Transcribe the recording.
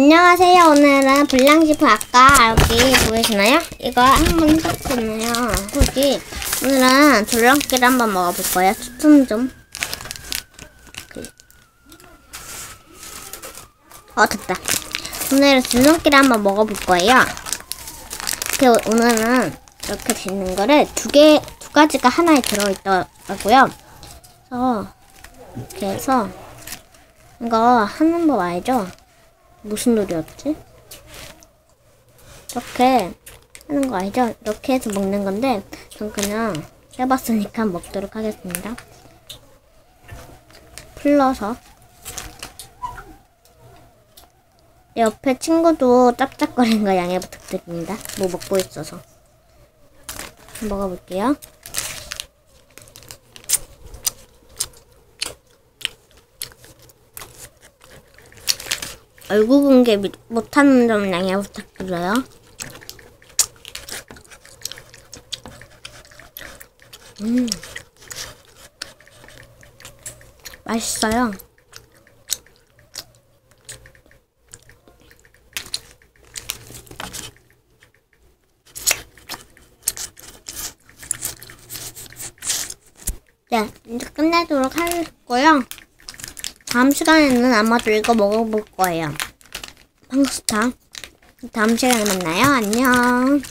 안녕하세요. 오늘은 불량지프 아까 여기 보이시나요? 이거 한번 해봤잖아요. 후기. 오늘은 줄넘기를 한번 먹어볼 거예요. 추천 좀. 그. 어, 됐다. 오늘은 줄넘기를 한번 먹어볼 거예요. 이렇게 오늘은 이렇게 되는 거를 두 개, 두 가지가 하나에 들어있더라고요. 그래서 이렇게 해서 이거 하는 법 알죠? 무슨 놀이였지? 이렇게 하는 거 알죠? 이렇게 해서 먹는 건데 전 그냥 해봤으니까 먹도록 하겠습니다. 풀러서 옆에 친구도 짭짭거리는 거 양해 부탁드립니다. 뭐 먹고 있어서 먹어볼게요. 얼굴 공개 미- 못하는 점 양해 부탁드려요. 음. 맛있어요. 네, 이제 끝내도록 하겠고요. 다음 시간에는 아마도 이거 먹어볼 거예요. 팡스타. 다음 시간에 만나요. 안녕.